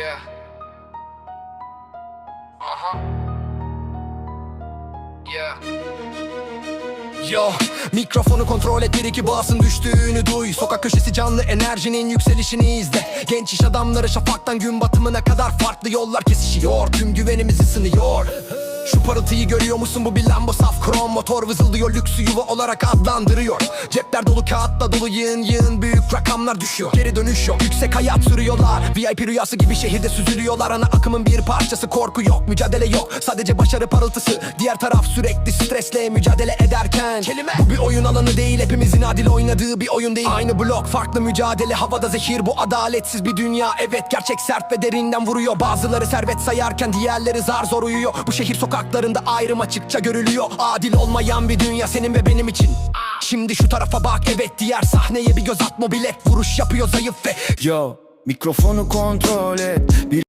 Yeah. Uh-huh. Yeah. Yo Mikrofonu kontrol et bir iki basın düştüğünü duy Sokak köşesi canlı enerjinin yükselişini izle Genç iş adamları şafaktan gün batımına kadar farklı yollar kesişiyor Tüm güvenimizi sınıyor parıltıyı görüyor musun? Bu bir Lambo saf krom Motor. Vızıldıyor lüksü yuva olarak adlandırıyor. Cepler dolu kağıtla dolu yığın yığın büyük rakamlar düşüyor. Geri dönüş yok yüksek hayat sürüyorlar. VIP rüyası gibi şehirde süzülüyorlar. Ana akımın bir parçası korku yok mücadele yok. Sadece başarı parıltısı. Diğer taraf sürekli stresle mücadele ederken. Kelime. Bu bir oyun alanı değil hepimizin adil oynadığı bir oyun değil. Aynı blok farklı mücadele havada zehir. Bu adaletsiz bir dünya. Evet gerçek sert ve derinden vuruyor. Bazıları servet sayarken diğerleri zar zor uyuyor. Bu şehir sokaklarında ayrım açıkça görülüyor. Adil olmayan bir dünya senin ve benim için. Şimdi şu tarafa bak evet diğer sahneye bir göz at. Mobilet Vuruş yapıyor zayıf ve Yo mikrofonu kontrol et. Bir